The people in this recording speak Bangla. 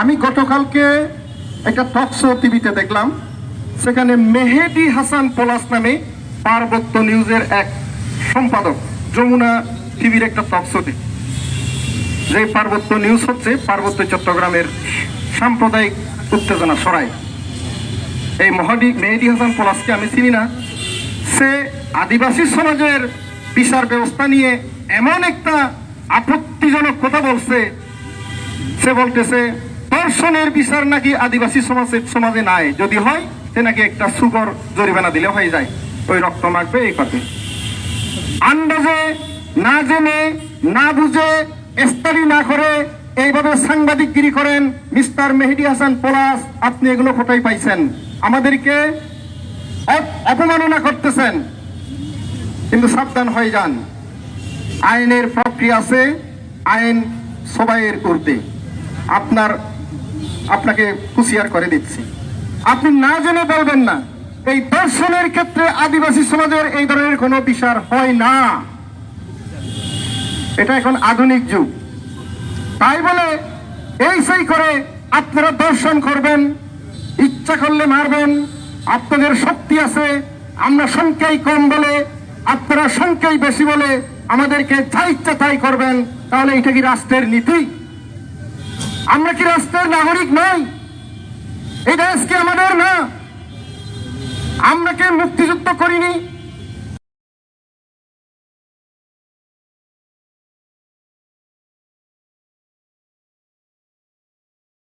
আমি গতকালকে একটা টক শো টিভিতে দেখলাম, সেখানে মেহেদি হাসান পলাশ নামে পার্বত্য নিউজের এক সম্পাদক যমুনা টিভির একটা টক শোতে যে পার্বত্য নিউজ হচ্ছে, পার্বত্য চট্টগ্রামের সাম্প্রদায়িক উত্তেজনা সরাই এই মহাদি মেহেদি হাসান পলাশকে আমি চিনি না। সে আদিবাসী সমাজের বিচার ব্যবস্থা নিয়ে এমন একটা আপত্তিজনক কথা বলছে, সে বলতেছে ধর্ষণের বিচার নাকি আদিবাসী সমাজে সমাজে নাই। যদি হয়, সে নাকি একটা সুগর জরিমানা দিলে হয়ে যায়। ওই রক্ত মাখবে, এই কথা। আন্দাজে, না জেনে, না বুঝে, স্টাডি না করে, এইভাবে সাংবাদিকগিরি করেন মিস্টার মেহেদি হাসান পলাশ, আপনি এগুলো কোথায় পাইছেন? আমাদেরকে অপমাননা করতেছেন। কিন্তু সাবধান হয়ে যান। আইনের প্রক্রিয়া আছে, আইন সবাইয়ের করতে আপনার আপনাকে হুঁশিয়ার করে দিচ্ছি। আপনি না জেনে বলবেন না, এই দর্শনের ক্ষেত্রে আদিবাসী সমাজের এই ধরনের কোনো বিচার হয় না। এটা এখন আধুনিক যুগ। তাই বলে এই সেই করে আপনারা দর্শন করবেন, ইচ্ছা করলে মারবেন, আপনাদের শক্তি আছে, আমরা সংখ্যাই কম বলে, আপনারা সংখ্যাই বেশি বলে আমাদেরকে যা ইচ্ছা তাই করবেন, তাহলে এটা কি রাষ্ট্রের নীতি? আমরা কি রাষ্ট্রের নাগরিক নই? এই দেশ কি আমাদের না? আমরা কি মুক্তিযুদ্ধ করিনি?